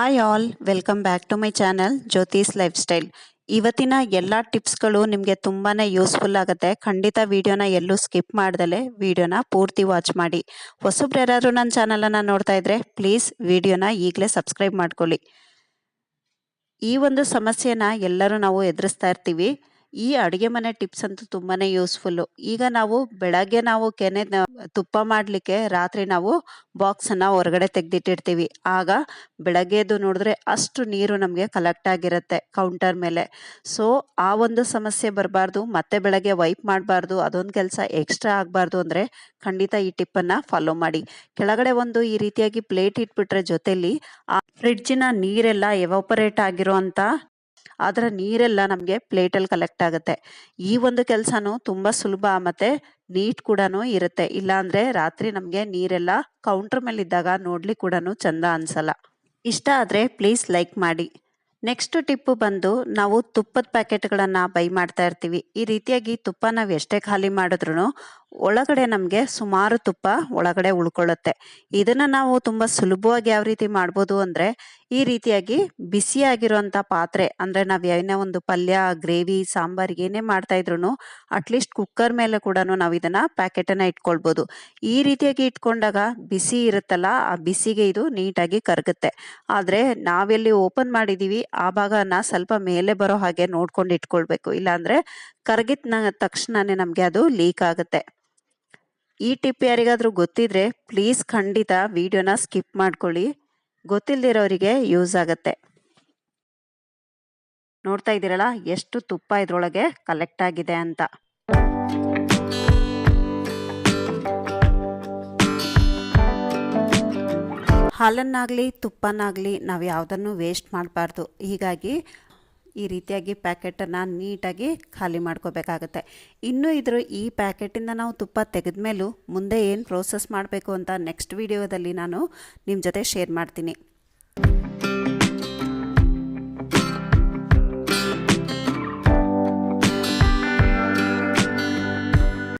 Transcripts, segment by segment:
Hi all welcome back to my channel Jyothi's lifestyle ಇವತ್ತಿನ ಎಲ್ಲ ಟಿಪ್ಸ್ಗಳು ನಿಮಗೆ ತುಂಬಾ ಯೂಸ್ಫುಲ್ ಆಗುತ್ತೆ ಖಂಡಿತ ವಿಡಿಯೋನ ಎಲ್ಲೂ ಸ್ಕಿಪ್ ಮಾಡ್ದಲೆ ವಿಡಿಯೋನ ಪೂರ್ತಿ ವಾಚ್ ಮಾಡಿ ಹೊಸಬ್ರು ನನ್ನ ಚಾನಲನ್ನು ನೋಡ್ತಾ ಇದ್ರೆ ಪ್ಲೀಸ್ ವಿಡಿಯೋನ ಈಗಲೇ ಸಬ್ಸ್ಕ್ರೈಬ್ ಮಾಡ್ಕೊಳ್ಳಿ ಈ ಒಂದು ಸಮಸ್ಯೆನ ಎಲ್ಲರೂ ನಾವು ಎದುರಿಸ್ತಾ ಇರ್ತೀವಿ ಈ ಅಡುಗೆ ಮನೆ ಟಿಪ್ಸ್ ಅಂತೂ ತುಂಬಾ ಯೂಸ್ಫುಲ್ಲು ಈಗ ನಾವು ಬೆಳಗ್ಗೆ ನಾವು ಕೆನೆ ತುಪ್ಪ ಮಾಡಲಿಕ್ಕೆ ರಾತ್ರಿ ನಾವು ಬಾಕ್ಸನ್ನು ಹೊರಗಡೆ ತೆಗೆದಿಟ್ಟಿರ್ತೀವಿ ಆಗ ಬೆಳಗ್ಗೆದು ನೋಡಿದ್ರೆ ಅಷ್ಟು ನೀರು ನಮಗೆ ಕಲೆಕ್ಟ್ ಆಗಿರುತ್ತೆ ಕೌಂಟರ್ ಮೇಲೆ ಸೊ ಆ ಒಂದು ಸಮಸ್ಯೆ ಬರಬಾರ್ದು ಮತ್ತೆ ಬೆಳಗ್ಗೆ ವೈಪ್ ಮಾಡಬಾರ್ದು ಅದೊಂದು ಕೆಲಸ ಎಕ್ಸ್ಟ್ರಾ ಆಗಬಾರ್ದು ಅಂದರೆ ಖಂಡಿತ ಈ ಟಿಪ್ಪನ್ನು ಫಾಲೋ ಮಾಡಿ ಕೆಳಗಡೆ ಒಂದು ಈ ರೀತಿಯಾಗಿ ಪ್ಲೇಟ್ ಇಟ್ಬಿಟ್ರೆ ಜೊತೆಲಿ ಆ ಫ್ರಿಡ್ಜಿನ ನೀರೆಲ್ಲ ಎವಾಪರೇಟ್ ಆಗಿರೋ ಅಂಥ ಅದರ ನೀರೆಲ್ಲ ನಮಗೆ ಪ್ಲೇಟಲ್ಲಿ ಕಲೆಕ್ಟ್ ಆಗುತ್ತೆ ಈ ಒಂದು ಕೆಲಸನೂ ತುಂಬ ಸುಲಭ ಮತ್ತು ನೀಟ್ ಕೂಡ ಇರುತ್ತೆ ಇಲ್ಲಾಂದರೆ ರಾತ್ರಿ ನಮಗೆ ನೀರೆಲ್ಲ ಕೌಂಟ್ರ್ ಮೇಲಿದ್ದಾಗ ನೋಡ್ಲಿ ಕೂಡ ಚಂದ ಅನ್ಸಲ್ಲ ಇಷ್ಟ ಆದರೆ ಪ್ಲೀಸ್ ಲೈಕ್ ಮಾಡಿ ನೆಕ್ಸ್ಟ್ ಟಿಪ್ಪು ಬಂದು ನಾವು ತುಪ್ಪದ ಪ್ಯಾಕೆಟ್ಗಳನ್ನು ಬೈ ಮಾಡ್ತಾ ಇರ್ತೀವಿ ಈ ರೀತಿಯಾಗಿ ತುಪ್ಪ ನಾವು ಎಷ್ಟೇ ಖಾಲಿ ಮಾಡಿದ್ರು ಒಳಗಡೆ ನಮಗೆ ಸುಮಾರು ತುಪ್ಪ ಒಳಗಡೆ ಉಳ್ಕೊಳ್ಳುತ್ತೆ ಇದನ್ನ ನಾವು ತುಂಬಾ ಸುಲಭವಾಗಿ ಯಾವ ರೀತಿ ಮಾಡ್ಬೋದು ಅಂದ್ರೆ ಈ ರೀತಿಯಾಗಿ ಆಗಿರೋಂತ ಪಾತ್ರೆ ಅಂದ್ರೆ ನಾವು ಏನೇ ಒಂದು ಪಲ್ಯ ಗ್ರೇವಿ ಸಾಂಬಾರ್ ಏನೇ ಮಾಡ್ತಾ ಇದ್ರು ಅಟ್ಲೀಸ್ಟ್ ಕುಕ್ಕರ್ ಮೇಲೆ ಕೂಡ ನಾವು ಪ್ಯಾಕೆಟ್ ಅನ್ನ ಇಟ್ಕೊಳ್ಬೋದು ಈ ರೀತಿಯಾಗಿ ಇಟ್ಕೊಂಡಾಗ ಬಿಸಿ ಇರುತ್ತಲ್ಲ ಆ ಬಿಸಿಗೆ ಇದು ನೀಟಾಗಿ ಕರಗುತ್ತೆ ಆದರೆ ನಾವೆಲ್ಲಿ ಓಪನ್ ಮಾಡಿದೀವಿ ಆ ಭಾಗನ ಸ್ವಲ್ಪ ಮೇಲೆ ಬರೋ ಹಾಗೆ ನೋಡ್ಕೊಂಡು ಇಟ್ಕೊಳ್ಬೇಕು ಇಲ್ಲಾಂದರೆ ಕರಗಿದ ತಕ್ಷಣನೇ ನಮಗೆ ಅದು ಲೀಕ್ ಆಗುತ್ತೆ ಈ ಟಿಪ್ ಯಾರಿಗಾದರೂ ಗೊತ್ತಿದ್ರೆ ಪ್ಲೀಸ್ ಖಂಡಿತ ವಿಡಿಯೋನ ಸ್ಕಿಪ್ ಮಾಡ್ಕೊಳ್ಳಿ ಗೊತ್ತಿಲ್ದಿರೋರಿಗೆ ಯೂಸ್ ಆಗುತ್ತೆ ನೋಡ್ತಾ ಇದ್ದೀರಲ್ಲ ಎಷ್ಟು ತುಪ್ಪ ಇದ್ರೊಳಗೆ ಕಲೆಕ್ಟ್ ಆಗಿದೆ ಅಂತ ಹಾಲನ್ನಾಗಲಿ ತುಪ್ಪನಾಗಲಿ ನಾವು ಯಾವುದನ್ನು ವೇಸ್ಟ್ ಮಾಡಬಾರ್ದು ಹೀಗಾಗಿ ಈ ರೀತಿಯಾಗಿ ಪ್ಯಾಕೆಟನ್ನು ನೀಟಾಗಿ ಖಾಲಿ ಮಾಡ್ಕೋಬೇಕಾಗುತ್ತೆ ಇನ್ನು ಇದರ ಈ ಪ್ಯಾಕೆಟಿಂದ ನಾವು ತುಪ್ಪ ತೆಗೆದ ಮೇಲೂ ಮುಂದೆ ಏನು ಪ್ರೋಸೆಸ್ ಮಾಡಬೇಕು ಅಂತ ನೆಕ್ಸ್ಟ್ ವಿಡಿಯೋದಲ್ಲಿ ನಾನು ನಿಮ್ಮ ಜೊತೆ ಶೇರ್ ಮಾಡ್ತೀನಿ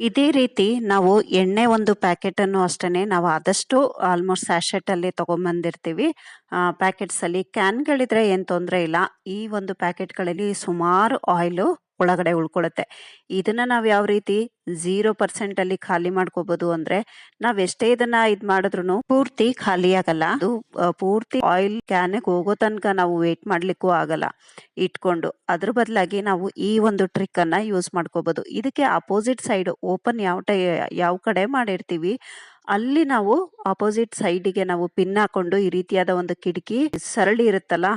ಇದೇ ರೀತಿ ನಾವು ಎಣ್ಣೆ ಒಂದು ಪ್ಯಾಕೆಟ್ ಅನ್ನು ಅಷ್ಟೇ ನಾವು ಆದಷ್ಟು ಆಲ್ಮೋಸ್ಟ್ ಸ್ಯಾಶೆಟ್ ಅಲ್ಲಿ ತಗೊಂಡ್ಬಂದಿರ್ತೀವಿ ಪ್ಯಾಕೆಟ್ಸ್ ಅಲ್ಲಿ ಕ್ಯಾನ್ಗಳಿದ್ರೆ ಏನು ತೊಂದರೆ ಇಲ್ಲ ಈ ಒಂದು ಪ್ಯಾಕೆಟ್ಗಳಲ್ಲಿ ಸುಮಾರು ಆಯಿಲು ಒಳಗಡೆ ಉಳ್ಕೊಳತ್ತೆ ಇದನ್ನ ನಾವು ಯಾವ ರೀತಿ ಜೀರೋ ಪರ್ಸೆಂಟ್ ಅಲ್ಲಿ ಖಾಲಿ ಮಾಡ್ಕೋಬಹುದು ಅಂದ್ರೆ ನಾವ್ ಎಷ್ಟೇ ಇದನ್ನ ಇದ್ ಮಾಡಿದ್ರು ಪೂರ್ತಿ ಖಾಲಿ ಆಗಲ್ಲ ಅದು ಪೂರ್ತಿ ಆಯಿಲ್ ಕ್ಯಾನ್ ಹೋಗೋ ತನಕ ನಾವು ವೇಟ್ ಮಾಡ್ಲಿಕ್ಕೂ ಆಗಲ್ಲ ಇಟ್ಕೊಂಡು ಅದ್ರ ಬದಲಾಗಿ ನಾವು ಈ ಒಂದು ಟ್ರಿಕ್ ಅನ್ನ ಯೂಸ್ ಮಾಡ್ಕೋಬಹುದು ಇದಕ್ಕೆ ಅಪೋಸಿಟ್ ಸೈಡ್ ಓಪನ್ ಯಾವ ಟೈ ಯಾವ ಕಡೆ ಮಾಡಿರ್ತೀವಿ ಅಲ್ಲಿ ನಾವು ಅಪೋಸಿಟ್ ಗೆ ನಾವು ಪಿನ್ ಹಾಕೊಂಡು ಈ ರೀತಿಯಾದ ಒಂದು ಕಿಟಕಿ ಸರಳಿ ಇರುತ್ತಲ್ಲ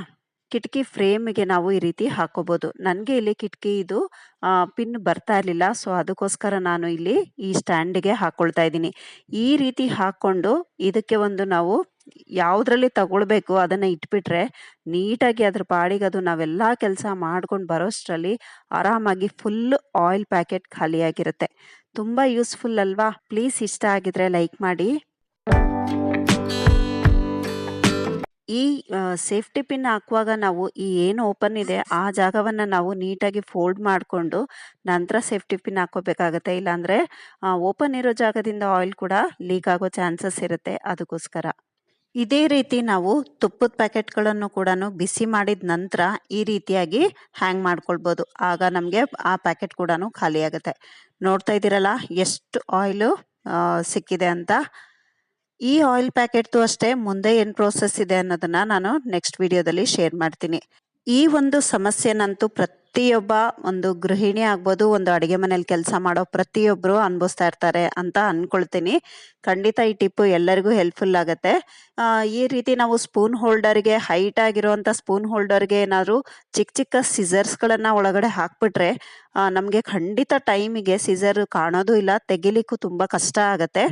ಕಿಟಕಿ ಫ್ರೇಮ್ಗೆ ನಾವು ಈ ರೀತಿ ಹಾಕೋಬೋದು ನನಗೆ ಇಲ್ಲಿ ಕಿಟಕಿ ಇದು ಪಿನ್ ಬರ್ತಾ ಇರಲಿಲ್ಲ ಸೊ ಅದಕ್ಕೋಸ್ಕರ ನಾನು ಇಲ್ಲಿ ಈ ಸ್ಟ್ಯಾಂಡಿಗೆ ಹಾಕ್ಕೊಳ್ತಾ ಇದ್ದೀನಿ ಈ ರೀತಿ ಹಾಕ್ಕೊಂಡು ಇದಕ್ಕೆ ಒಂದು ನಾವು ಯಾವುದ್ರಲ್ಲಿ ತಗೊಳ್ಬೇಕು ಅದನ್ನು ಇಟ್ಬಿಟ್ರೆ ನೀಟಾಗಿ ಅದ್ರ ಪಾಡಿಗೆ ಅದು ನಾವೆಲ್ಲ ಕೆಲಸ ಮಾಡ್ಕೊಂಡು ಬರೋಷ್ಟರಲ್ಲಿ ಆರಾಮಾಗಿ ಫುಲ್ ಆಯಿಲ್ ಪ್ಯಾಕೆಟ್ ಖಾಲಿಯಾಗಿರುತ್ತೆ ತುಂಬ ಯೂಸ್ಫುಲ್ ಅಲ್ವಾ ಪ್ಲೀಸ್ ಇಷ್ಟ ಆಗಿದ್ರೆ ಲೈಕ್ ಮಾಡಿ ಈ ಸೇಫ್ಟಿ ಪಿನ್ ಹಾಕುವಾಗ ನಾವು ಈ ಏನು ಓಪನ್ ಇದೆ ಆ ಜಾಗವನ್ನ ನಾವು ನೀಟಾಗಿ ಫೋಲ್ಡ್ ಮಾಡಿಕೊಂಡು ನಂತರ ಸೇಫ್ಟಿ ಪಿನ್ ಹಾಕೋಬೇಕಾಗತ್ತೆ ಇಲ್ಲಾಂದ್ರೆ ಓಪನ್ ಇರೋ ಜಾಗದಿಂದ ಆಯಿಲ್ ಕೂಡ ಲೀಕ್ ಆಗೋ ಚಾನ್ಸಸ್ ಇರುತ್ತೆ ಅದಕ್ಕೋಸ್ಕರ ಇದೇ ರೀತಿ ನಾವು ತುಪ್ಪದ ಪ್ಯಾಕೆಟ್ಗಳನ್ನು ಕೂಡ ಬಿಸಿ ಮಾಡಿದ ನಂತರ ಈ ರೀತಿಯಾಗಿ ಹ್ಯಾಂಗ್ ಮಾಡ್ಕೊಳ್ಬೋದು ಆಗ ನಮಗೆ ಆ ಪ್ಯಾಕೆಟ್ ಕೂಡ ಖಾಲಿ ಆಗುತ್ತೆ ನೋಡ್ತಾ ಇದ್ದೀರಲ್ಲ ಎಷ್ಟು ಆಯಿಲು ಸಿಕ್ಕಿದೆ ಅಂತ ಈ ಆಯಿಲ್ ಪ್ಯಾಕೆಟ್ ಅಷ್ಟೇ ಮುಂದೆ ಏನು ಪ್ರೋಸೆಸ್ ಇದೆ ಅನ್ನೋದನ್ನ ನಾನು ನೆಕ್ಸ್ಟ್ ವಿಡಿಯೋದಲ್ಲಿ ಶೇರ್ ಮಾಡ್ತೀನಿ ಈ ಒಂದು ಸಮಸ್ಯೆನಂತೂ ಪ್ರತಿಯೊಬ್ಬ ಒಂದು ಗೃಹಿಣಿ ಆಗ್ಬೋದು ಒಂದು ಅಡುಗೆ ಮನೇಲಿ ಕೆಲಸ ಮಾಡೋ ಪ್ರತಿಯೊಬ್ಬರು ಅನುಭವಿಸ್ತಾ ಇರ್ತಾರೆ ಅಂತ ಅನ್ಕೊಳ್ತೀನಿ ಖಂಡಿತ ಈ ಟಿಪ್ಪು ಎಲ್ಲರಿಗೂ ಹೆಲ್ಪ್ಫುಲ್ ಆಗುತ್ತೆ ಈ ರೀತಿ ನಾವು ಸ್ಪೂನ್ ಹೋಲ್ಡರ್ಗೆ ಹೈಟ್ ಆಗಿರುವಂಥ ಸ್ಪೂನ್ ಹೋಲ್ಡರ್ಗೆ ಏನಾದರೂ ಚಿಕ್ಕ ಚಿಕ್ಕ ಸಿಸರ್ಸ್ಗಳನ್ನು ಒಳಗಡೆ ಹಾಕ್ಬಿಟ್ರೆ ನಮಗೆ ಖಂಡಿತ ಟೈಮಿಗೆ ಸೀಸರ್ ಕಾಣೋದು ಇಲ್ಲ ತೆಗಿಲಿಕ್ಕೂ ತುಂಬ ಕಷ್ಟ ಆಗುತ್ತೆ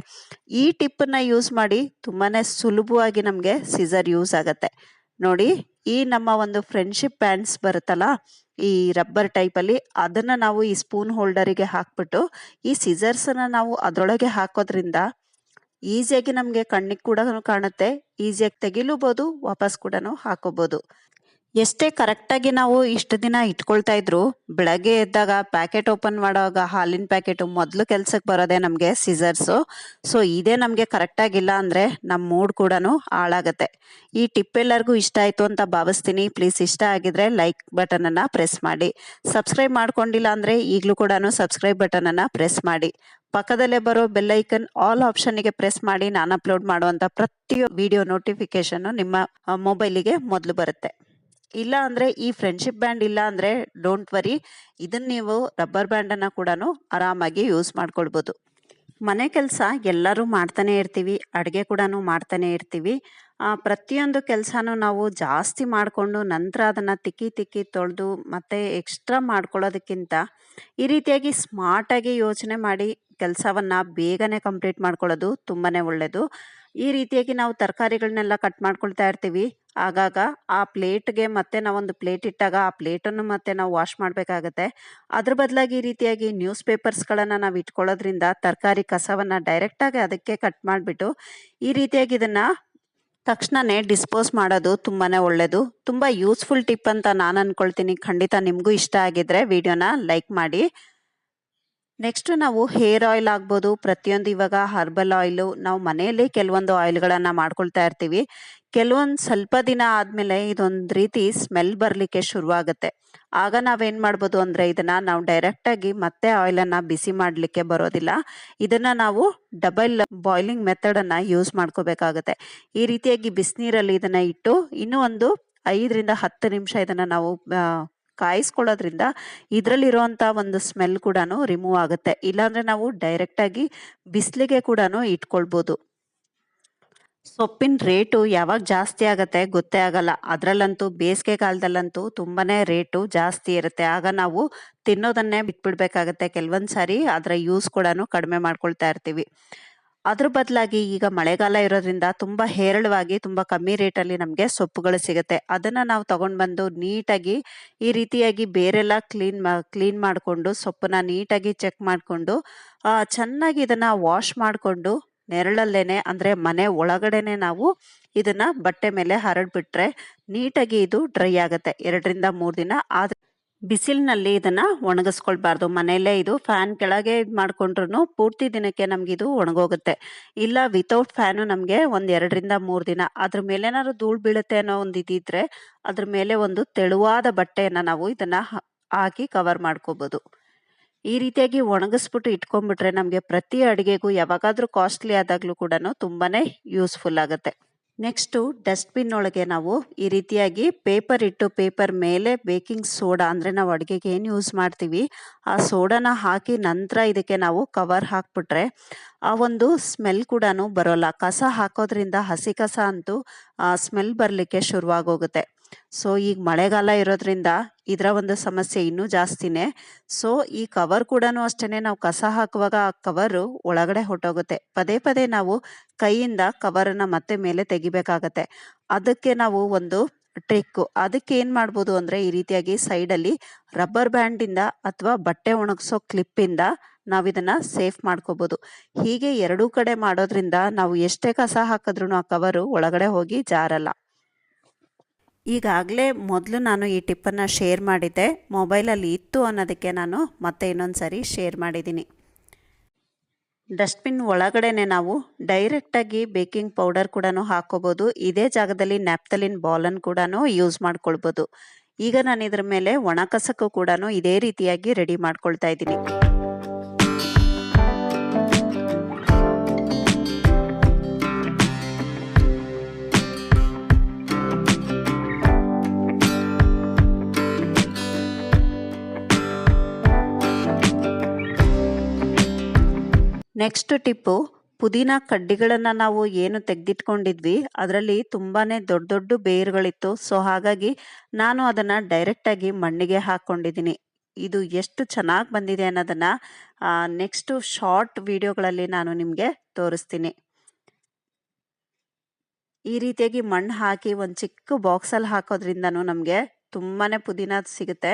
ಈ ಟಿಪ್ಪನ್ನು ಯೂಸ್ ಮಾಡಿ ತುಂಬಾ ಸುಲಭವಾಗಿ ನಮಗೆ ಸೀಸರ್ ಯೂಸ್ ಆಗುತ್ತೆ ನೋಡಿ ಈ ನಮ್ಮ ಒಂದು ಫ್ರೆಂಡ್ಶಿಪ್ ಪ್ಯಾಂಟ್ಸ್ ಬರುತ್ತಲ್ಲ ಈ ರಬ್ಬರ್ ಟೈಪಲ್ಲಿ ಅದನ್ನು ನಾವು ಈ ಸ್ಪೂನ್ ಹೋಲ್ಡರಿಗೆ ಹಾಕ್ಬಿಟ್ಟು ಈ ಸಿಸರ್ಸನ್ನು ನಾವು ಅದರೊಳಗೆ ಹಾಕೋದ್ರಿಂದ ಈಸಿಯಾಗಿ ನಮಗೆ ಕಣ್ಣಿಗೆ ಕೂಡ ಕಾಣುತ್ತೆ ಈಸಿಯಾಗಿ ತೆಗಿಲೂಬೋದು ವಾಪಸ್ ಕೂಡ ಹಾಕೋಬೋದು ಎಷ್ಟೇ ಕರೆಕ್ಟಾಗಿ ನಾವು ಇಷ್ಟು ದಿನ ಇಟ್ಕೊಳ್ತಾ ಇದ್ರು ಬೆಳಗ್ಗೆ ಎದ್ದಾಗ ಪ್ಯಾಕೆಟ್ ಓಪನ್ ಮಾಡುವಾಗ ಹಾಲಿನ ಪ್ಯಾಕೆಟು ಮೊದಲು ಕೆಲಸಕ್ಕೆ ಬರೋದೇ ನಮಗೆ ಸಿಸರ್ಸು ಸೊ ಇದೇ ನಮಗೆ ಕರೆಕ್ಟಾಗಿಲ್ಲ ಅಂದರೆ ನಮ್ಮ ಮೂಡ್ ಕೂಡ ಹಾಳಾಗತ್ತೆ ಈ ಟಿಪ್ ಎಲ್ಲರಿಗೂ ಇಷ್ಟ ಆಯಿತು ಅಂತ ಭಾವಿಸ್ತೀನಿ ಪ್ಲೀಸ್ ಇಷ್ಟ ಆಗಿದ್ರೆ ಲೈಕ್ ಬಟನನ್ನು ಪ್ರೆಸ್ ಮಾಡಿ ಸಬ್ಸ್ಕ್ರೈಬ್ ಮಾಡ್ಕೊಂಡಿಲ್ಲ ಅಂದರೆ ಈಗಲೂ ಕೂಡ ಸಬ್ಸ್ಕ್ರೈಬ್ ಬಟನನ್ನು ಪ್ರೆಸ್ ಮಾಡಿ ಪಕ್ಕದಲ್ಲೇ ಬರೋ ಬೆಲ್ಲೈಕನ್ ಆಲ್ ಗೆ ಪ್ರೆಸ್ ಮಾಡಿ ನಾನು ಅಪ್ಲೋಡ್ ಮಾಡುವಂಥ ಪ್ರತಿಯೊಂದು ವಿಡಿಯೋ ನೋಟಿಫಿಕೇಶನ್ ನಿಮ್ಮ ಮೊಬೈಲಿಗೆ ಮೊದಲು ಬರುತ್ತೆ ಇಲ್ಲ ಅಂದರೆ ಈ ಫ್ರೆಂಡ್ಶಿಪ್ ಬ್ಯಾಂಡ್ ಇಲ್ಲ ಅಂದ್ರೆ ಡೋಂಟ್ ವರಿ ಇದನ್ನ ನೀವು ರಬ್ಬರ್ ಬ್ಯಾಂಡನ್ನು ಕೂಡ ಆರಾಮಾಗಿ ಯೂಸ್ ಮಾಡ್ಕೊಳ್ಬೋದು ಮನೆ ಕೆಲಸ ಎಲ್ಲರೂ ಮಾಡ್ತಾನೆ ಇರ್ತೀವಿ ಅಡುಗೆ ಕೂಡ ಮಾಡ್ತಾನೆ ಇರ್ತೀವಿ ಪ್ರತಿಯೊಂದು ಕೆಲಸನೂ ನಾವು ಜಾಸ್ತಿ ಮಾಡಿಕೊಂಡು ನಂತರ ಅದನ್ನು ತಿಕ್ಕಿ ತಿಕ್ಕಿ ತೊಳೆದು ಮತ್ತು ಎಕ್ಸ್ಟ್ರಾ ಮಾಡ್ಕೊಳ್ಳೋದಕ್ಕಿಂತ ಈ ರೀತಿಯಾಗಿ ಸ್ಮಾರ್ಟಾಗಿ ಯೋಚನೆ ಮಾಡಿ ಕೆಲಸವನ್ನು ಬೇಗನೆ ಕಂಪ್ಲೀಟ್ ಮಾಡ್ಕೊಳ್ಳೋದು ತುಂಬಾ ಒಳ್ಳೆಯದು ಈ ರೀತಿಯಾಗಿ ನಾವು ತರಕಾರಿಗಳನ್ನೆಲ್ಲ ಕಟ್ ಮಾಡ್ಕೊಳ್ತಾ ಇರ್ತೀವಿ ಆಗಾಗ ಆ ಪ್ಲೇಟ್ಗೆ ಮತ್ತೆ ನಾವೊಂದು ಪ್ಲೇಟ್ ಇಟ್ಟಾಗ ಆ ಪ್ಲೇಟನ್ನು ಮತ್ತೆ ನಾವು ವಾಶ್ ಮಾಡಬೇಕಾಗತ್ತೆ ಅದ್ರ ಬದಲಾಗಿ ಈ ರೀತಿಯಾಗಿ ನ್ಯೂಸ್ ಪೇಪರ್ಸ್ಗಳನ್ನು ನಾವು ಇಟ್ಕೊಳ್ಳೋದ್ರಿಂದ ತರಕಾರಿ ಕಸವನ್ನು ಡೈರೆಕ್ಟಾಗಿ ಅದಕ್ಕೆ ಕಟ್ ಮಾಡಿಬಿಟ್ಟು ಈ ರೀತಿಯಾಗಿ ಇದನ್ನು ತಕ್ಷಣನೇ ಡಿಸ್ಪೋಸ್ ಮಾಡೋದು ತುಂಬಾ ಒಳ್ಳೆಯದು ತುಂಬ ಯೂಸ್ಫುಲ್ ಟಿಪ್ ಅಂತ ನಾನು ಅಂದ್ಕೊಳ್ತೀನಿ ಖಂಡಿತ ನಿಮಗೂ ಇಷ್ಟ ಆಗಿದ್ರೆ ವಿಡಿಯೋನ ಲೈಕ್ ಮಾಡಿ ನೆಕ್ಸ್ಟು ನಾವು ಹೇರ್ ಆಯಿಲ್ ಆಗ್ಬೋದು ಪ್ರತಿಯೊಂದು ಇವಾಗ ಹರ್ಬಲ್ ಆಯಿಲು ನಾವು ಮನೆಯಲ್ಲಿ ಕೆಲವೊಂದು ಆಯಿಲ್ಗಳನ್ನು ಮಾಡ್ಕೊಳ್ತಾ ಇರ್ತೀವಿ ಕೆಲವೊಂದು ಸ್ವಲ್ಪ ದಿನ ಆದಮೇಲೆ ಇದೊಂದು ರೀತಿ ಸ್ಮೆಲ್ ಬರಲಿಕ್ಕೆ ಶುರುವಾಗುತ್ತೆ ಆಗ ನಾವೇನು ಮಾಡ್ಬೋದು ಅಂದರೆ ಇದನ್ನು ನಾವು ಡೈರೆಕ್ಟಾಗಿ ಮತ್ತೆ ಆಯಿಲನ್ನು ಬಿಸಿ ಮಾಡಲಿಕ್ಕೆ ಬರೋದಿಲ್ಲ ಇದನ್ನು ನಾವು ಡಬಲ್ ಬಾಯ್ಲಿಂಗ್ ಮೆಥಡನ್ನು ಯೂಸ್ ಮಾಡ್ಕೋಬೇಕಾಗತ್ತೆ ಈ ರೀತಿಯಾಗಿ ಬಿಸಿನೀರಲ್ಲಿ ಇದನ್ನು ಇಟ್ಟು ಇನ್ನೂ ಒಂದು ಐದರಿಂದ ಹತ್ತು ನಿಮಿಷ ಇದನ್ನು ನಾವು ಕಾಯಿಸ್ಕೊಳ್ಳೋದ್ರಿಂದ ಇದರಲ್ಲಿರುವಂಥ ಒಂದು ಸ್ಮೆಲ್ ಕೂಡ ರಿಮೂವ್ ಆಗುತ್ತೆ ಇಲ್ಲಾಂದರೆ ನಾವು ಡೈರೆಕ್ಟಾಗಿ ಬಿಸಿಲಿಗೆ ಕೂಡ ಇಟ್ಕೊಳ್ಬೋದು ಸೊಪ್ಪಿನ ರೇಟು ಯಾವಾಗ ಜಾಸ್ತಿ ಆಗುತ್ತೆ ಗೊತ್ತೇ ಆಗಲ್ಲ ಅದರಲ್ಲಂತೂ ಬೇಸಿಗೆ ಕಾಲದಲ್ಲಂತೂ ತುಂಬಾ ರೇಟು ಜಾಸ್ತಿ ಇರುತ್ತೆ ಆಗ ನಾವು ತಿನ್ನೋದನ್ನೇ ಬಿಟ್ಬಿಡ್ಬೇಕಾಗತ್ತೆ ಕೆಲವೊಂದು ಸಾರಿ ಅದರ ಯೂಸ್ ಕೂಡ ಕಡಿಮೆ ಮಾಡ್ಕೊಳ್ತಾ ಇರ್ತೀವಿ ಅದ್ರ ಬದಲಾಗಿ ಈಗ ಮಳೆಗಾಲ ಇರೋದ್ರಿಂದ ತುಂಬಾ ಹೇರಳವಾಗಿ ತುಂಬಾ ಕಮ್ಮಿ ರೇಟಲ್ಲಿ ನಮಗೆ ಸೊಪ್ಪುಗಳು ಸಿಗುತ್ತೆ ಅದನ್ನ ನಾವು ತಗೊಂಡ್ ಬಂದು ನೀಟಾಗಿ ಈ ರೀತಿಯಾಗಿ ಬೇರೆಲ್ಲ ಕ್ಲೀನ್ ಕ್ಲೀನ್ ಮಾಡಿಕೊಂಡು ಸೊಪ್ಪನ್ನ ನೀಟಾಗಿ ಚೆಕ್ ಮಾಡಿಕೊಂಡು ಚೆನ್ನಾಗಿ ಇದನ್ನ ವಾಶ್ ಮಾಡಿಕೊಂಡು ನೆರಳಲ್ಲೇನೆ ಅಂದ್ರೆ ಮನೆ ಒಳಗಡೆನೆ ನಾವು ಇದನ್ನ ಬಟ್ಟೆ ಮೇಲೆ ಹರಡ್ಬಿಟ್ರೆ ನೀಟಾಗಿ ಇದು ಡ್ರೈ ಆಗುತ್ತೆ ಎರಡರಿಂದ ಮೂರು ದಿನ ಆದ್ರೆ ಬಿಸಿಲಿನಲ್ಲಿ ಇದನ್ನ ಒಣಗಿಸ್ಕೊಳ್ಬಾರ್ದು ಮನೆಯಲ್ಲೇ ಇದು ಫ್ಯಾನ್ ಕೆಳಗೆ ಇದು ಪೂರ್ತಿ ದಿನಕ್ಕೆ ಇದು ಒಣಗೋಗುತ್ತೆ ಇಲ್ಲ ವಿತೌಟ್ ಫ್ಯಾನು ನಮಗೆ ಒಂದು ಎರಡರಿಂದ ಮೂರು ದಿನ ಅದ್ರ ಮೇಲೆ ಏನಾದ್ರು ಧೂಳು ಬೀಳುತ್ತೆ ಅನ್ನೋ ಒಂದು ಇದ್ರೆ ಅದ್ರ ಮೇಲೆ ಒಂದು ತೆಳುವಾದ ಬಟ್ಟೆಯನ್ನು ನಾವು ಇದನ್ನು ಹಾಕಿ ಕವರ್ ಮಾಡ್ಕೋಬಹುದು ಈ ರೀತಿಯಾಗಿ ಒಣಗಿಸ್ಬಿಟ್ಟು ಇಟ್ಕೊಂಡ್ಬಿಟ್ರೆ ನಮಗೆ ಪ್ರತಿ ಅಡುಗೆಗೂ ಯಾವಾಗಾದರೂ ಕಾಸ್ಟ್ಲಿ ಆದಾಗ್ಲೂ ಕೂಡ ತುಂಬಾ ಯೂಸ್ಫುಲ್ ಆಗುತ್ತೆ ನೆಕ್ಸ್ಟು ಡಸ್ಟ್ಬಿನ್ ಒಳಗೆ ನಾವು ಈ ರೀತಿಯಾಗಿ ಪೇಪರ್ ಇಟ್ಟು ಪೇಪರ್ ಮೇಲೆ ಬೇಕಿಂಗ್ ಸೋಡಾ ಅಂದರೆ ನಾವು ಅಡುಗೆಗೆ ಏನು ಯೂಸ್ ಮಾಡ್ತೀವಿ ಆ ಸೋಡಾನ ಹಾಕಿ ನಂತರ ಇದಕ್ಕೆ ನಾವು ಕವರ್ ಹಾಕ್ಬಿಟ್ರೆ ಆ ಒಂದು ಸ್ಮೆಲ್ ಕೂಡ ಬರೋಲ್ಲ ಕಸ ಹಾಕೋದ್ರಿಂದ ಹಸಿ ಕಸ ಅಂತೂ ಸ್ಮೆಲ್ ಬರಲಿಕ್ಕೆ ಶುರುವಾಗೋಗುತ್ತೆ ಸೊ ಈಗ ಮಳೆಗಾಲ ಇರೋದ್ರಿಂದ ಇದರ ಒಂದು ಸಮಸ್ಯೆ ಇನ್ನೂ ಜಾಸ್ತಿನೇ ಸೊ ಈ ಕವರ್ ಕೂಡ ಅಷ್ಟೇ ನಾವು ಕಸ ಹಾಕುವಾಗ ಆ ಕವರು ಒಳಗಡೆ ಹೊಟ್ಟೋಗುತ್ತೆ ಪದೇ ಪದೇ ನಾವು ಕೈಯಿಂದ ಕವರನ್ನು ಮತ್ತೆ ಮೇಲೆ ತೆಗಿಬೇಕಾಗತ್ತೆ ಅದಕ್ಕೆ ನಾವು ಒಂದು ಟ್ರಿಕ್ಕು ಅದಕ್ಕೆ ಏನು ಮಾಡ್ಬೋದು ಅಂದರೆ ಈ ರೀತಿಯಾಗಿ ಸೈಡಲ್ಲಿ ರಬ್ಬರ್ ಬ್ಯಾಂಡಿಂದ ಅಥವಾ ಬಟ್ಟೆ ಒಣಗಿಸೋ ಕ್ಲಿಪ್ಪಿಂದ ನಾವು ಇದನ್ನ ಸೇಫ್ ಮಾಡ್ಕೋಬಹುದು ಹೀಗೆ ಎರಡೂ ಕಡೆ ಮಾಡೋದ್ರಿಂದ ನಾವು ಎಷ್ಟೇ ಕಸ ಹಾಕಿದ್ರು ಆ ಕವರು ಒಳಗಡೆ ಹೋಗಿ ಜಾರಲ್ಲ ಈಗಾಗಲೇ ಮೊದಲು ನಾನು ಈ ಟಿಪ್ಪನ್ನು ಶೇರ್ ಮಾಡಿದ್ದೆ ಮೊಬೈಲಲ್ಲಿ ಇತ್ತು ಅನ್ನೋದಕ್ಕೆ ನಾನು ಮತ್ತೆ ಇನ್ನೊಂದು ಸಾರಿ ಶೇರ್ ಮಾಡಿದ್ದೀನಿ ಡಸ್ಟ್ಬಿನ್ ಒಳಗಡೆನೆ ನಾವು ಡೈರೆಕ್ಟಾಗಿ ಬೇಕಿಂಗ್ ಪೌಡರ್ ಕೂಡ ಹಾಕೋಬೋದು ಇದೇ ಜಾಗದಲ್ಲಿ ನ್ಯಾಪ್ತಲಿನ್ ಬಾಲನ್ನು ಕೂಡ ಯೂಸ್ ಮಾಡ್ಕೊಳ್ಬೋದು ಈಗ ನಾನು ಇದ್ರ ಮೇಲೆ ಒಣ ಕಸಕ್ಕೂ ಕೂಡ ಇದೇ ರೀತಿಯಾಗಿ ರೆಡಿ ಮಾಡ್ಕೊಳ್ತಾ ಇದ್ದೀನಿ ನೆಕ್ಸ್ಟ್ ಟಿಪ್ಪು ಪುದೀನ ಕಡ್ಡಿಗಳನ್ನು ನಾವು ಏನು ತೆಗೆದಿಟ್ಕೊಂಡಿದ್ವಿ ಅದರಲ್ಲಿ ತುಂಬಾ ದೊಡ್ಡ ದೊಡ್ಡ ಬೇರುಗಳಿತ್ತು ಸೊ ಹಾಗಾಗಿ ನಾನು ಅದನ್ನು ಡೈರೆಕ್ಟಾಗಿ ಮಣ್ಣಿಗೆ ಹಾಕ್ಕೊಂಡಿದ್ದೀನಿ ಇದು ಎಷ್ಟು ಚೆನ್ನಾಗಿ ಬಂದಿದೆ ಅನ್ನೋದನ್ನು ನೆಕ್ಸ್ಟು ಶಾರ್ಟ್ ವಿಡಿಯೋಗಳಲ್ಲಿ ನಾನು ನಿಮಗೆ ತೋರಿಸ್ತೀನಿ ಈ ರೀತಿಯಾಗಿ ಮಣ್ಣು ಹಾಕಿ ಒಂದು ಚಿಕ್ಕ ಬಾಕ್ಸಲ್ಲಿ ಹಾಕೋದ್ರಿಂದನೂ ನಮಗೆ ತುಂಬಾ ಪುದೀನ ಸಿಗುತ್ತೆ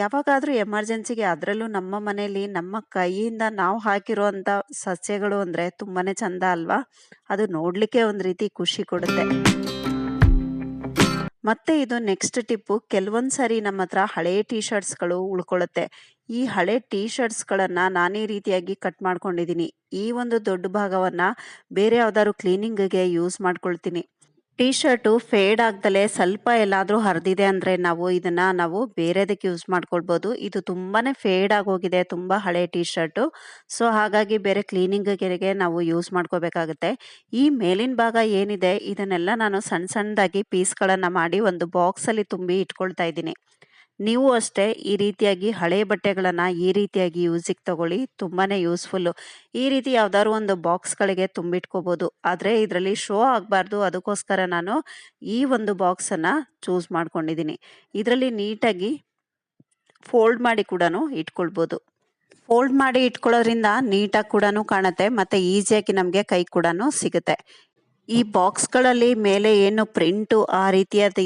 ಯಾವಾಗಾದರೂ ಎಮರ್ಜೆನ್ಸಿಗೆ ಅದರಲ್ಲೂ ನಮ್ಮ ಮನೆಯಲ್ಲಿ ನಮ್ಮ ಕೈಯಿಂದ ನಾವು ಹಾಕಿರುವಂಥ ಸಸ್ಯಗಳು ಅಂದರೆ ತುಂಬಾ ಚೆಂದ ಅಲ್ವಾ ಅದು ನೋಡಲಿಕ್ಕೆ ಒಂದು ರೀತಿ ಖುಷಿ ಕೊಡುತ್ತೆ ಮತ್ತೆ ಇದು ನೆಕ್ಸ್ಟ್ ಟಿಪ್ಪು ಕೆಲವೊಂದು ಸಾರಿ ನಮ್ಮ ಹತ್ರ ಹಳೆ ಟೀ ಶರ್ಟ್ಸ್ಗಳು ಉಳ್ಕೊಳ್ಳುತ್ತೆ ಈ ಹಳೆ ಟೀ ಶರ್ಟ್ಸ್ಗಳನ್ನು ನಾನೇ ರೀತಿಯಾಗಿ ಕಟ್ ಮಾಡ್ಕೊಂಡಿದ್ದೀನಿ ಈ ಒಂದು ದೊಡ್ಡ ಭಾಗವನ್ನು ಬೇರೆ ಯಾವುದಾದ್ರು ಕ್ಲೀನಿಂಗ್ಗೆ ಯೂಸ್ ಮಾಡ್ಕೊಳ್ತೀನಿ ಟೀ ಶರ್ಟು ಫೇಡ್ ಆಗ್ದಲೇ ಸ್ವಲ್ಪ ಎಲ್ಲಾದರೂ ಹರಿದಿದೆ ಅಂದರೆ ನಾವು ಇದನ್ನು ನಾವು ಬೇರೆದಕ್ಕೆ ಯೂಸ್ ಮಾಡ್ಕೊಳ್ಬೋದು ಇದು ತುಂಬಾ ಫೇಡ್ ಆಗೋಗಿದೆ ತುಂಬ ಹಳೆ ಟೀ ಶರ್ಟು ಸೊ ಹಾಗಾಗಿ ಬೇರೆ ಕ್ಲೀನಿಂಗಿಗೆ ನಾವು ಯೂಸ್ ಮಾಡ್ಕೋಬೇಕಾಗುತ್ತೆ ಈ ಮೇಲಿನ ಭಾಗ ಏನಿದೆ ಇದನ್ನೆಲ್ಲ ನಾನು ಸಣ್ಣ ಸಣ್ಣದಾಗಿ ಪೀಸ್ಗಳನ್ನು ಮಾಡಿ ಒಂದು ಬಾಕ್ಸಲ್ಲಿ ತುಂಬಿ ಇಟ್ಕೊಳ್ತಾ ಇದ್ದೀನಿ ನೀವು ಅಷ್ಟೇ ಈ ರೀತಿಯಾಗಿ ಹಳೆ ಬಟ್ಟೆಗಳನ್ನು ಈ ರೀತಿಯಾಗಿ ಯೂಸಿಗೆ ತಗೊಳ್ಳಿ ತುಂಬಾ ಯೂಸ್ಫುಲ್ಲು ಈ ರೀತಿ ಯಾವ್ದಾದ್ರು ಒಂದು ಬಾಕ್ಸ್ಗಳಿಗೆ ತುಂಬಿಟ್ಕೋಬೋದು ಆದರೆ ಇದರಲ್ಲಿ ಶೋ ಆಗಬಾರ್ದು ಅದಕ್ಕೋಸ್ಕರ ನಾನು ಈ ಒಂದು ಬಾಕ್ಸನ್ನು ಚೂಸ್ ಮಾಡ್ಕೊಂಡಿದ್ದೀನಿ ಇದರಲ್ಲಿ ನೀಟಾಗಿ ಫೋಲ್ಡ್ ಮಾಡಿ ಕೂಡ ಇಟ್ಕೊಳ್ಬೋದು ಫೋಲ್ಡ್ ಮಾಡಿ ಇಟ್ಕೊಳ್ಳೋದ್ರಿಂದ ನೀಟಾಗಿ ಕೂಡ ಕಾಣುತ್ತೆ ಮತ್ತು ಈಸಿಯಾಗಿ ನಮಗೆ ಕೈ ಕೂಡ ಸಿಗುತ್ತೆ ಈ ಬಾಕ್ಸ್ಗಳಲ್ಲಿ ಮೇಲೆ ಏನು ಪ್ರಿಂಟು ಆ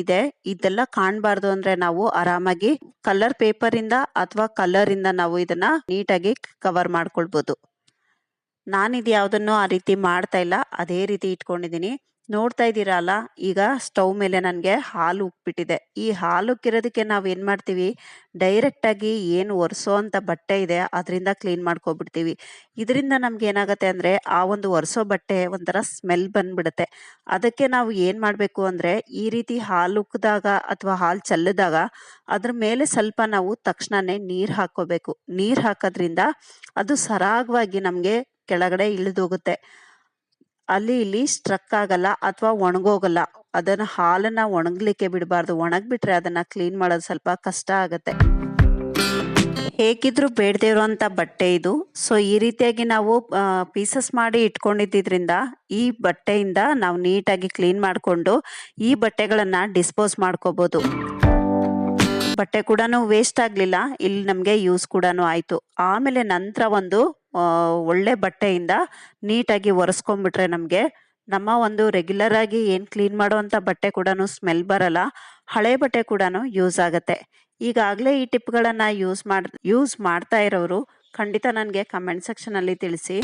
ಇದೆ ಇದೆಲ್ಲ ಕಾಣಬಾರ್ದು ಅಂದ್ರೆ ನಾವು ಆರಾಮಾಗಿ ಕಲರ್ ಪೇಪರಿಂದ ಅಥವಾ ಕಲರಿಂದ ನಾವು ಇದನ್ನ ನೀಟಾಗಿ ಕವರ್ ಮಾಡ್ಕೊಳ್ಬೋದು ನಾನಿದು ಯಾವುದನ್ನು ಆ ರೀತಿ ಮಾಡ್ತಾ ಇಲ್ಲ ಅದೇ ರೀತಿ ಇಟ್ಕೊಂಡಿದ್ದೀನಿ ನೋಡ್ತಾ ಇದ್ದೀರಲ್ಲ ಈಗ ಸ್ಟವ್ ಮೇಲೆ ನನಗೆ ಹಾಲು ಉಕ್ಬಿಟ್ಟಿದೆ ಈ ಹಾಲು ಉಕ್ಕಿರೋದಕ್ಕೆ ನಾವು ಏನು ಮಾಡ್ತೀವಿ ಡೈರೆಕ್ಟಾಗಿ ಏನು ಒರೆಸೋ ಅಂತ ಬಟ್ಟೆ ಇದೆ ಅದರಿಂದ ಕ್ಲೀನ್ ಮಾಡ್ಕೊಬಿಡ್ತೀವಿ ಇದರಿಂದ ನಮ್ಗೆ ಏನಾಗುತ್ತೆ ಅಂದರೆ ಆ ಒಂದು ಒರೆಸೋ ಬಟ್ಟೆ ಒಂಥರ ಸ್ಮೆಲ್ ಬಂದ್ಬಿಡುತ್ತೆ ಅದಕ್ಕೆ ನಾವು ಏನು ಮಾಡಬೇಕು ಅಂದರೆ ಈ ರೀತಿ ಹಾಲು ಉಕ್ಕಿದಾಗ ಅಥವಾ ಹಾಲು ಚೆಲ್ಲಿದಾಗ ಅದ್ರ ಮೇಲೆ ಸ್ವಲ್ಪ ನಾವು ತಕ್ಷಣವೇ ನೀರು ಹಾಕೋಬೇಕು ನೀರು ಹಾಕೋದ್ರಿಂದ ಅದು ಸರಾಗವಾಗಿ ನಮಗೆ ಕೆಳಗಡೆ ಇಳಿದೋಗುತ್ತೆ ಅಲ್ಲಿ ಇಲ್ಲಿ ಸ್ಟ್ರಕ್ ಆಗಲ್ಲ ಅಥವಾ ಒಣಗೋಗಲ್ಲ ಅದನ್ನ ಹಾಲನ್ನ ಒಣಗ್ಲಿಕ್ಕೆ ಬಿಡಬಾರ್ದು ಒಣಗ್ಬಿಟ್ರೆ ಅದನ್ನ ಕ್ಲೀನ್ ಮಾಡೋದು ಸ್ವಲ್ಪ ಕಷ್ಟ ಆಗತ್ತೆ ಹೇಗಿದ್ರು ಬೇಡದೇ ಇರುವಂತ ಬಟ್ಟೆ ಇದು ಸೊ ಈ ರೀತಿಯಾಗಿ ನಾವು ಪೀಸಸ್ ಮಾಡಿ ಇಟ್ಕೊಂಡಿದ್ದರಿಂದ ಈ ಬಟ್ಟೆಯಿಂದ ನಾವು ನೀಟಾಗಿ ಕ್ಲೀನ್ ಮಾಡಿಕೊಂಡು ಈ ಬಟ್ಟೆಗಳನ್ನು ಡಿಸ್ಪೋಸ್ ಮಾಡ್ಕೋಬಹುದು ಬಟ್ಟೆ ಕೂಡ ವೇಸ್ಟ್ ಆಗಲಿಲ್ಲ ಇಲ್ಲಿ ನಮಗೆ ಯೂಸ್ ಕೂಡ ಆಯಿತು ಆಮೇಲೆ ನಂತರ ಒಂದು ಒಳ್ಳೆ ಬಟ್ಟೆಯಿಂದ ನೀಟಾಗಿ ಒರೆಸ್ಕೊಂಡ್ಬಿಟ್ರೆ ನಮಗೆ ನಮ್ಮ ಒಂದು ರೆಗ್ಯುಲರ್ ಆಗಿ ಏನು ಕ್ಲೀನ್ ಮಾಡುವಂಥ ಬಟ್ಟೆ ಕೂಡ ಸ್ಮೆಲ್ ಬರಲ್ಲ ಹಳೆ ಬಟ್ಟೆ ಕೂಡ ಯೂಸ್ ಆಗುತ್ತೆ ಈಗಾಗಲೇ ಈ ಟಿಪ್ಗಳನ್ನು ಯೂಸ್ ಮಾಡ್ ಯೂಸ್ ಮಾಡ್ತಾ ಇರೋರು ಖಂಡಿತ ನನಗೆ ಕಮೆಂಟ್ ಸೆಕ್ಷನಲ್ಲಿ ತಿಳಿಸಿ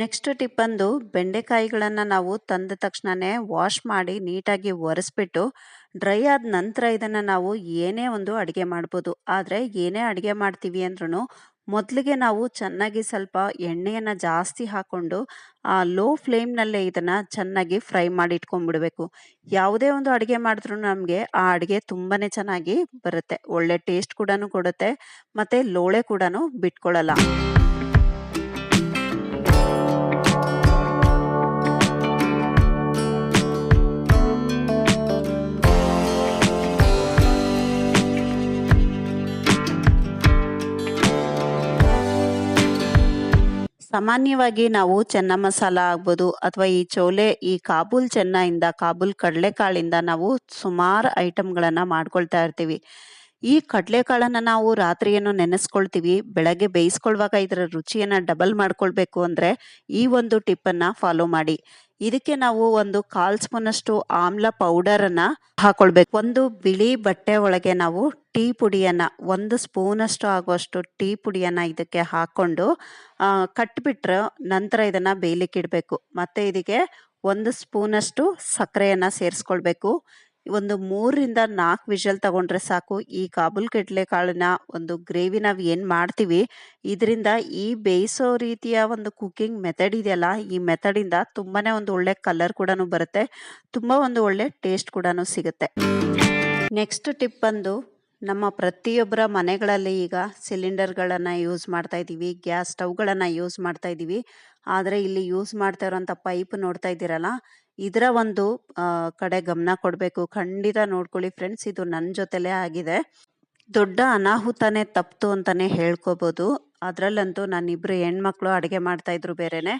ನೆಕ್ಸ್ಟ್ ಟಿಪ್ ಬಂದು ಬೆಂಡೆಕಾಯಿಗಳನ್ನು ನಾವು ತಂದ ತಕ್ಷಣವೇ ವಾಶ್ ಮಾಡಿ ನೀಟಾಗಿ ಒರೆಸ್ಬಿಟ್ಟು ಡ್ರೈ ಆದ ನಂತರ ಇದನ್ನು ನಾವು ಏನೇ ಒಂದು ಅಡುಗೆ ಮಾಡ್ಬೋದು ಆದರೆ ಏನೇ ಅಡುಗೆ ಮಾಡ್ತೀವಿ ಅಂದ್ರೂ ಮೊದಲಿಗೆ ನಾವು ಚೆನ್ನಾಗಿ ಸ್ವಲ್ಪ ಎಣ್ಣೆಯನ್ನು ಜಾಸ್ತಿ ಹಾಕ್ಕೊಂಡು ಆ ಲೋ ಫ್ಲೇಮ್ನಲ್ಲೇ ಇದನ್ನು ಚೆನ್ನಾಗಿ ಫ್ರೈ ಮಾಡಿ ಇಟ್ಕೊಂಡ್ಬಿಡಬೇಕು ಯಾವುದೇ ಒಂದು ಅಡುಗೆ ಮಾಡಿದ್ರೂ ನಮಗೆ ಆ ಅಡುಗೆ ತುಂಬಾ ಚೆನ್ನಾಗಿ ಬರುತ್ತೆ ಒಳ್ಳೆ ಟೇಸ್ಟ್ ಕೂಡ ಕೊಡುತ್ತೆ ಮತ್ತು ಲೋಳೆ ಕೂಡ ಬಿಟ್ಕೊಳ್ಳಲ್ಲ ಸಾಮಾನ್ಯವಾಗಿ ನಾವು ಚೆನ್ನ ಮಸಾಲ ಆಗ್ಬೋದು ಅಥವಾ ಈ ಚೋಲೆ ಈ ಕಾಬೂಲ್ ಚೆನ್ನಯಿಂದ ಕಾಬೂಲ್ ಕಡಲೆಕಾಳಿಂದ ನಾವು ಸುಮಾರು ಐಟಮ್ಗಳನ್ನು ಮಾಡ್ಕೊಳ್ತಾ ಇರ್ತೀವಿ ಈ ಕಡಲೆಕಾಳನ್ನು ನಾವು ರಾತ್ರಿಯನ್ನು ನೆನೆಸ್ಕೊಳ್ತೀವಿ ಬೆಳಗ್ಗೆ ಬೇಯಿಸ್ಕೊಳ್ವಾಗ ಇದರ ರುಚಿಯನ್ನು ಡಬಲ್ ಮಾಡ್ಕೊಳ್ಬೇಕು ಅಂದರೆ ಈ ಒಂದು ಟಿಪ್ಪನ್ನು ಫಾಲೋ ಮಾಡಿ ಇದಕ್ಕೆ ನಾವು ಒಂದು ಕಾಲ್ ಸ್ಪೂನ್ ಅಷ್ಟು ಆಮ್ಲ ಪೌಡರ್ ಅನ್ನ ಹಾಕೊಳ್ಬೇಕು ಒಂದು ಬಿಳಿ ಬಟ್ಟೆ ಒಳಗೆ ನಾವು ಟೀ ಪುಡಿಯನ್ನ ಒಂದು ಸ್ಪೂನ್ ಅಷ್ಟು ಆಗುವಷ್ಟು ಟೀ ಪುಡಿಯನ್ನ ಇದಕ್ಕೆ ಹಾಕೊಂಡು ಕಟ್ಬಿಟ್ರೆ ನಂತರ ಇದನ್ನ ಬೇಯಲಿಕ್ಕೆ ಇಡಬೇಕು ಮತ್ತೆ ಇದಕ್ಕೆ ಒಂದು ಸ್ಪೂನ್ ಅಷ್ಟು ಸಕ್ಕರೆಯನ್ನ ಸೇರಿಸ್ಕೊಳ್ಬೇಕು ಒಂದು ಮೂರರಿಂದ ನಾಲ್ಕು ವಿಷಲ್ ತಗೊಂಡ್ರೆ ಸಾಕು ಈ ಕಾಬೂಲ್ ಕಾಳಿನ ಒಂದು ಗ್ರೇವಿ ನಾವು ಏನು ಮಾಡ್ತೀವಿ ಇದರಿಂದ ಈ ಬೇಯಿಸೋ ರೀತಿಯ ಒಂದು ಕುಕ್ಕಿಂಗ್ ಮೆಥಡ್ ಇದೆಯಲ್ಲ ಈ ಮೆಥಡಿಂದ ತುಂಬಾ ಒಂದು ಒಳ್ಳೆ ಕಲರ್ ಕೂಡ ಬರುತ್ತೆ ತುಂಬ ಒಂದು ಒಳ್ಳೆ ಟೇಸ್ಟ್ ಕೂಡ ಸಿಗುತ್ತೆ ನೆಕ್ಸ್ಟ್ ಟಿಪ್ ಬಂದು ನಮ್ಮ ಪ್ರತಿಯೊಬ್ಬರ ಮನೆಗಳಲ್ಲಿ ಈಗ ಸಿಲಿಂಡರ್ಗಳನ್ನು ಯೂಸ್ ಮಾಡ್ತಾ ಇದ್ದೀವಿ ಗ್ಯಾಸ್ ಸ್ಟವ್ಗಳನ್ನು ಯೂಸ್ ಮಾಡ್ತಾ ಇದ್ದೀವಿ ಆದರೆ ಇಲ್ಲಿ ಯೂಸ್ ಮಾಡ್ತಾ ಇರೋಂಥ ಪೈಪ್ ನೋಡ್ತಾ ಇದ್ದೀರಲ್ಲ ಇದರ ಒಂದು ಕಡೆ ಗಮನ ಕೊಡಬೇಕು ಖಂಡಿತ ನೋಡ್ಕೊಳ್ಳಿ ಫ್ರೆಂಡ್ಸ್ ಇದು ನನ್ನ ಜೊತೆಲೇ ಆಗಿದೆ ದೊಡ್ಡ ಅನಾಹುತನೇ ತಪ್ಪಿತು ಅಂತಾನೆ ಹೇಳ್ಕೋಬೋದು ಅದರಲ್ಲಂತೂ ನಾನಿಬ್ರು ಹೆಣ್ಮಕ್ಳು ಅಡುಗೆ ಇದ್ರು ಬೇರೆನೆ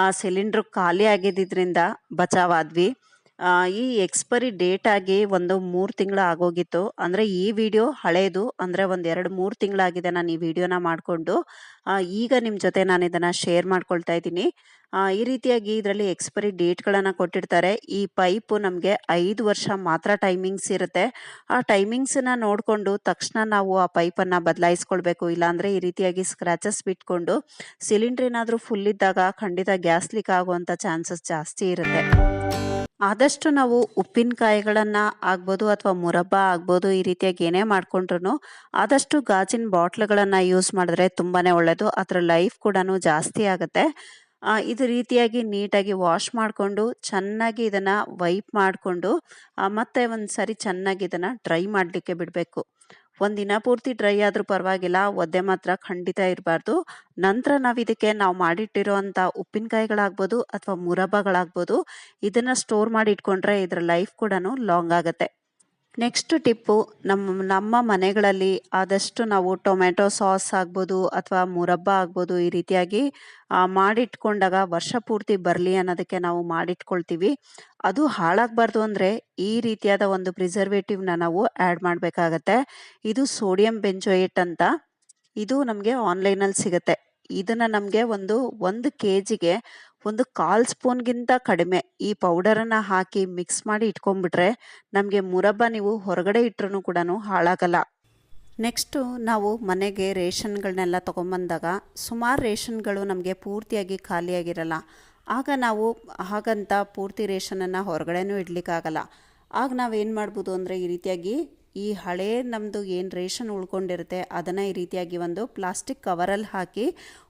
ಆ ಸಿಲಿಂಡ್ರು ಖಾಲಿ ಆಗಿದ್ದರಿಂದ ಬಚಾವಾದ್ವಿ ಈ ಎಕ್ಸ್ಪೈರಿ ಆಗಿ ಒಂದು ಮೂರು ತಿಂಗಳ ಆಗೋಗಿತ್ತು ಅಂದರೆ ಈ ವಿಡಿಯೋ ಹಳೇದು ಅಂದರೆ ಒಂದು ಎರಡು ಮೂರು ತಿಂಗಳಾಗಿದೆ ನಾನು ಈ ವಿಡಿಯೋನ ಮಾಡಿಕೊಂಡು ಈಗ ನಿಮ್ಮ ಜೊತೆ ನಾನು ಇದನ್ನು ಶೇರ್ ಮಾಡ್ಕೊಳ್ತಾ ಇದ್ದೀನಿ ಈ ರೀತಿಯಾಗಿ ಇದರಲ್ಲಿ ಎಕ್ಸ್ಪೈರಿ ಡೇಟ್ಗಳನ್ನು ಕೊಟ್ಟಿರ್ತಾರೆ ಈ ಪೈಪು ನಮಗೆ ಐದು ವರ್ಷ ಮಾತ್ರ ಟೈಮಿಂಗ್ಸ್ ಇರುತ್ತೆ ಆ ಟೈಮಿಂಗ್ಸನ್ನು ನೋಡಿಕೊಂಡು ತಕ್ಷಣ ನಾವು ಆ ಪೈಪನ್ನು ಬದಲಾಯಿಸ್ಕೊಳ್ಬೇಕು ಇಲ್ಲಾಂದರೆ ಈ ರೀತಿಯಾಗಿ ಸ್ಕ್ರ್ಯಾಚಸ್ ಬಿಟ್ಕೊಂಡು ಸಿಲಿಂಡ್ರ್ ಏನಾದರೂ ಫುಲ್ ಇದ್ದಾಗ ಖಂಡಿತ ಗ್ಯಾಸ್ ಲೀಕ್ ಆಗುವಂಥ ಚಾನ್ಸಸ್ ಜಾಸ್ತಿ ಇರುತ್ತೆ ಆದಷ್ಟು ನಾವು ಉಪ್ಪಿನಕಾಯಿಗಳನ್ನು ಆಗ್ಬೋದು ಅಥವಾ ಮುರಬ್ಬ ಆಗ್ಬೋದು ಈ ರೀತಿಯಾಗಿ ಏನೇ ಮಾಡಿಕೊಂಡ್ರು ಆದಷ್ಟು ಗಾಜಿನ ಬಾಟ್ಲ್ಗಳನ್ನು ಯೂಸ್ ಮಾಡಿದ್ರೆ ತುಂಬಾ ಒಳ್ಳೆಯದು ಅದರ ಲೈಫ್ ಕೂಡ ಜಾಸ್ತಿ ಆಗುತ್ತೆ ಇದು ರೀತಿಯಾಗಿ ನೀಟಾಗಿ ವಾಶ್ ಮಾಡಿಕೊಂಡು ಚೆನ್ನಾಗಿ ಇದನ್ನು ವೈಪ್ ಮಾಡಿಕೊಂಡು ಮತ್ತೆ ಒಂದು ಸರಿ ಚೆನ್ನಾಗಿ ಇದನ್ನು ಡ್ರೈ ಮಾಡಲಿಕ್ಕೆ ಬಿಡಬೇಕು ದಿನ ಪೂರ್ತಿ ಡ್ರೈ ಆದ್ರೂ ಪರವಾಗಿಲ್ಲ ಒದ್ದೆ ಮಾತ್ರ ಖಂಡಿತ ಇರಬಾರ್ದು ನಂತರ ನಾವು ಇದಕ್ಕೆ ನಾವು ಮಾಡಿಟ್ಟಿರೋ ಅಂಥ ಉಪ್ಪಿನಕಾಯಿಗಳಾಗ್ಬೋದು ಅಥವಾ ಮುರಬ್ಬಗಳಾಗ್ಬೋದು ಇದನ್ನ ಸ್ಟೋರ್ ಮಾಡಿ ಇಟ್ಕೊಂಡ್ರೆ ಇದರ ಲೈಫ್ ಕೂಡ ಲಾಂಗ್ ಆಗುತ್ತೆ ನೆಕ್ಸ್ಟ್ ಟಿಪ್ಪು ನಮ್ಮ ನಮ್ಮ ಮನೆಗಳಲ್ಲಿ ಆದಷ್ಟು ನಾವು ಟೊಮೆಟೊ ಸಾಸ್ ಆಗ್ಬೋದು ಅಥವಾ ಮುರಬ್ಬ ಆಗ್ಬೋದು ಈ ರೀತಿಯಾಗಿ ಮಾಡಿಟ್ಕೊಂಡಾಗ ವರ್ಷ ಪೂರ್ತಿ ಬರಲಿ ಅನ್ನೋದಕ್ಕೆ ನಾವು ಮಾಡಿಟ್ಕೊಳ್ತೀವಿ ಅದು ಹಾಳಾಗಬಾರ್ದು ಅಂದರೆ ಈ ರೀತಿಯಾದ ಒಂದು ಪ್ರಿಸರ್ವೇಟಿವ್ನ ನಾವು ಆ್ಯಡ್ ಮಾಡಬೇಕಾಗತ್ತೆ ಇದು ಸೋಡಿಯಂ ಬೆಂಜೋಯೇಟ್ ಅಂತ ಇದು ನಮಗೆ ಆನ್ಲೈನಲ್ಲಿ ಸಿಗುತ್ತೆ ಇದನ್ನು ನಮಗೆ ಒಂದು ಒಂದು ಕೆ ಜಿಗೆ ಒಂದು ಕಾಲ್ ಸ್ಪೂನ್ಗಿಂತ ಕಡಿಮೆ ಈ ಪೌಡರನ್ನು ಹಾಕಿ ಮಿಕ್ಸ್ ಮಾಡಿ ಇಟ್ಕೊಂಡ್ಬಿಟ್ರೆ ನಮಗೆ ಮುರಬ್ಬ ನೀವು ಹೊರಗಡೆ ಇಟ್ಟರೂ ಕೂಡ ಹಾಳಾಗಲ್ಲ ನೆಕ್ಸ್ಟು ನಾವು ಮನೆಗೆ ರೇಷನ್ಗಳನ್ನೆಲ್ಲ ತೊಗೊಂಬಂದಾಗ ಸುಮಾರು ರೇಷನ್ಗಳು ನಮಗೆ ಪೂರ್ತಿಯಾಗಿ ಖಾಲಿಯಾಗಿರಲ್ಲ ಆಗ ನಾವು ಹಾಗಂತ ಪೂರ್ತಿ ರೇಷನನ್ನು ಹೊರಗಡೆನೂ ಇಡಲಿಕ್ಕಾಗಲ್ಲ ಆಗ ನಾವೇನು ಮಾಡ್ಬೋದು ಅಂದರೆ ಈ ರೀತಿಯಾಗಿ ಈ ಹಳೇ ನಮ್ಮದು ಏನು ರೇಷನ್ ಉಳ್ಕೊಂಡಿರುತ್ತೆ ಅದನ್ನು ಈ ರೀತಿಯಾಗಿ ಒಂದು ಪ್ಲಾಸ್ಟಿಕ್ ಕವರಲ್ಲಿ ಹಾಕಿ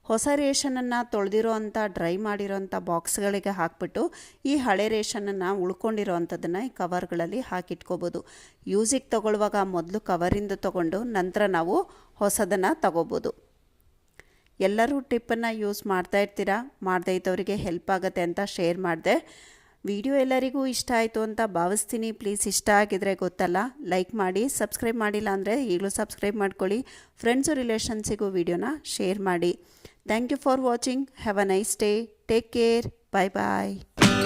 ಹೊಸ ರೇಷನನ್ನು ತೊಳೆದಿರೋ ಅಂಥ ಡ್ರೈ ಮಾಡಿರೋವಂಥ ಬಾಕ್ಸ್ಗಳಿಗೆ ಹಾಕಿಬಿಟ್ಟು ಈ ಹಳೆ ರೇಷನನ್ನು ಉಳ್ಕೊಂಡಿರೋ ಅಂಥದ್ದನ್ನು ಈ ಕವರ್ಗಳಲ್ಲಿ ಹಾಕಿಟ್ಕೋಬೋದು ಯೂಸಿಗೆ ತಗೊಳ್ಳುವಾಗ ಮೊದಲು ಕವರಿಂದ ತೊಗೊಂಡು ನಂತರ ನಾವು ಹೊಸದನ್ನು ತಗೋಬೋದು ಎಲ್ಲರೂ ಟಿಪ್ಪನ್ನು ಯೂಸ್ ಮಾಡ್ತಾ ಇರ್ತೀರಾ ಮಾಡದೇ ಇದ್ದವರಿಗೆ ಹೆಲ್ಪ್ ಆಗುತ್ತೆ ಅಂತ ಶೇರ್ ಮಾಡಿದೆ ವಿಡಿಯೋ ಎಲ್ಲರಿಗೂ ಇಷ್ಟ ಆಯಿತು ಅಂತ ಭಾವಿಸ್ತೀನಿ ಪ್ಲೀಸ್ ಇಷ್ಟ ಆಗಿದ್ರೆ ಗೊತ್ತಲ್ಲ ಲೈಕ್ ಮಾಡಿ ಸಬ್ಸ್ಕ್ರೈಬ್ ಮಾಡಿಲ್ಲ ಅಂದರೆ ಈಗಲೂ ಸಬ್ಸ್ಕ್ರೈಬ್ ಮಾಡ್ಕೊಳ್ಳಿ ಫ್ರೆಂಡ್ಸು ರಿಲೇಷನ್ಸಿಗೂ ವಿಡಿಯೋನ ಶೇರ್ ಮಾಡಿ Thank you for watching. Have a nice day. Take care. Bye bye.